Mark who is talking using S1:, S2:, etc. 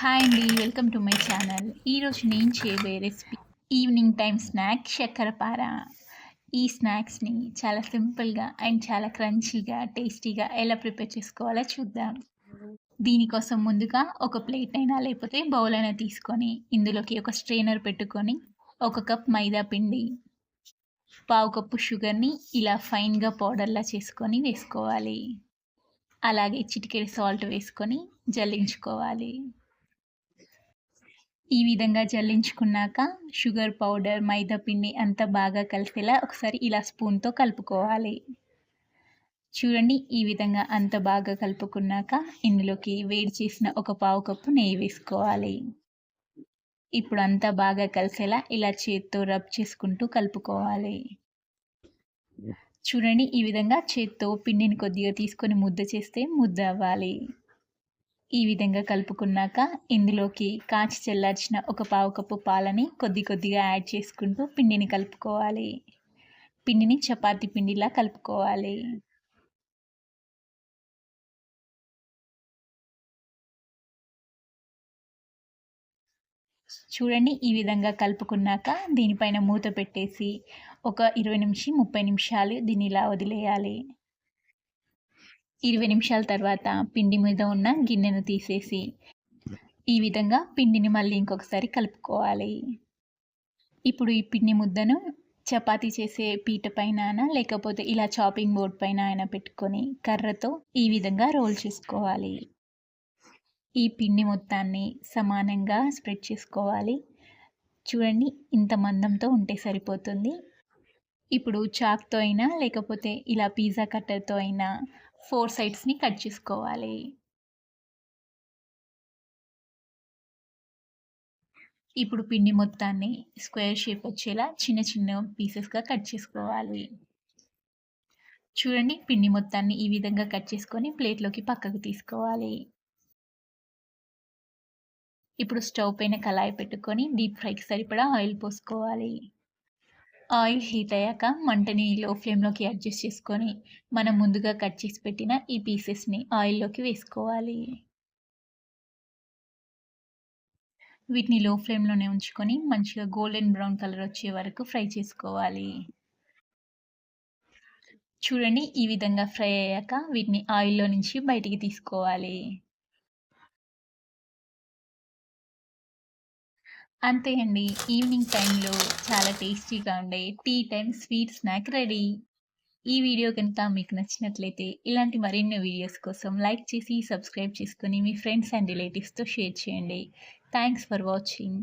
S1: Hi అండి welcome to my channel ఈరోజు నేను చేయబోయే రెసిపీ ఈవినింగ్ టైం స్నాక్ చక్కెరపార ఈ స్నాక్స్ని చాలా సింపుల్గా అండ్ చాలా క్రంచీగా టేస్టీగా ఎలా ప్రిపేర్ చేసుకోవాలో చూద్దాం. దీనికోసం ముందుగా ఒక ప్లేట్ అయినా లేకపోతే బౌల్ అయినా తీసుకొని ఇందులోకి ఒక స్ట్రైనర్ పెట్టుకొని ఒక కప్ మైదా పిండి పావు కప్పు షుగర్ని ఇలా ఫైన్గా పౌడర్లా చేసుకొని వేసుకోవాలి. అలాగే చిటికెడు సాల్ట్ వేసుకొని జల్లించుకోవాలి. ఈ విధంగా జల్లించుకున్నాక షుగర్ పౌడర్ మైదా పిండి అంతా బాగా కలిసేలా ఒకసారి ఇలా స్పూన్తో కలుపుకోవాలి. చూడండి ఈ విధంగా అంత బాగా కలుపుకున్నాక ఇందులోకి వేడి చేసిన ఒక పావు కప్పు నెయ్యి వేసుకోవాలి. ఇప్పుడు అంతా బాగా కలిసేలా ఇలా చేత్తో రబ్ చేసుకుంటూ కలుపుకోవాలి. చూడండి ఈ విధంగా చేత్తో పిండిని కొద్దిగా తీసుకొని ముద్ద చేస్తే ముద్ద అవ్వాలి. ఈ విధంగా కలుపుకున్నాక ఇందులోకి కాచి చల్లార్చిన ఒక పావు కప్పు పాలని కొద్ది కొద్దిగా యాడ్ చేసుకుంటూ పిండిని కలుపుకోవాలి. పిండిని చపాతి పిండిలా కలుపుకోవాలి. చూడండి ఈ విధంగా కలుపుకున్నాక దీనిపైన మూత పెట్టేసి ఒక ఇరవై నిమిషం ముప్పై నిమిషాలు దీన్ని ఇలా వదిలేయాలి. ఇరవై నిమిషాల తర్వాత పిండి మీద ఉన్న గిన్నెను తీసేసి ఈ విధంగా పిండిని మళ్ళీ ఇంకొకసారి కలుపుకోవాలి. ఇప్పుడు ఈ పిండి ముద్దను చపాతీ చేసే పీట పైన లేకపోతే ఇలా చాపింగ్ బోర్డ్ పైన అయినా పెట్టుకొని కర్రతో ఈ విధంగా రోల్ చేసుకోవాలి. ఈ పిండి మొత్తాన్ని సమానంగా స్ప్రెడ్ చేసుకోవాలి. చూడండి ఇంత మందంతో ఉంటే సరిపోతుంది. ఇప్పుడు చాక్తో అయినా లేకపోతే ఇలా పిజ్జా కట్టర్తో అయినా ఫోర్ సైడ్స్ని కట్ చేసుకోవాలి. ఇప్పుడు పిండి మొత్తాన్ని స్క్వేర్ షేప్ వచ్చేలా చిన్న చిన్న పీసెస్గా కట్ చేసుకోవాలి. చూడండి పిండి మొత్తాన్ని ఈ విధంగా కట్ చేసుకొని ప్లేట్లోకి పక్కకు తీసుకోవాలి. ఇప్పుడు స్టవ్ పైన కళాయి పెట్టుకొని డీప్ ఫ్రైకి సరిపడా ఆయిల్ పోసుకోవాలి. ఆయిల్ హీట్ అయ్యాక మంటని లో ఫ్లేమ్లోకి అడ్జస్ట్ చేసుకొని మనం ముందుగా కట్ చేసి పెట్టిన ఈ పీసెస్ని ఆయిల్లోకి వేసుకోవాలి. వీటిని లో ఫ్లేమ్లోనే ఉంచుకొని మంచిగా గోల్డెన్ బ్రౌన్ కలర్ వచ్చే వరకు ఫ్రై చేసుకోవాలి. చూడండి ఈ విధంగా ఫ్రై అయ్యాక వీటిని ఆయిల్లో నుంచి బయటికి తీసుకోవాలి. అంతే అండి. ఈవినింగ్ టైంలో చాలా టేస్టీగా ఉండే tea time sweet snack ready. ఈ వీడియో కనుక మీకు నచ్చినట్లయితే ఇలాంటి మరిన్ని వీడియోస్ కోసం లైక్ చేసి సబ్స్క్రైబ్ చేసుకొని మీ ఫ్రెండ్స్ అండ్ రిలేటివ్స్తో షేర్ చేయండి. Thanks for watching.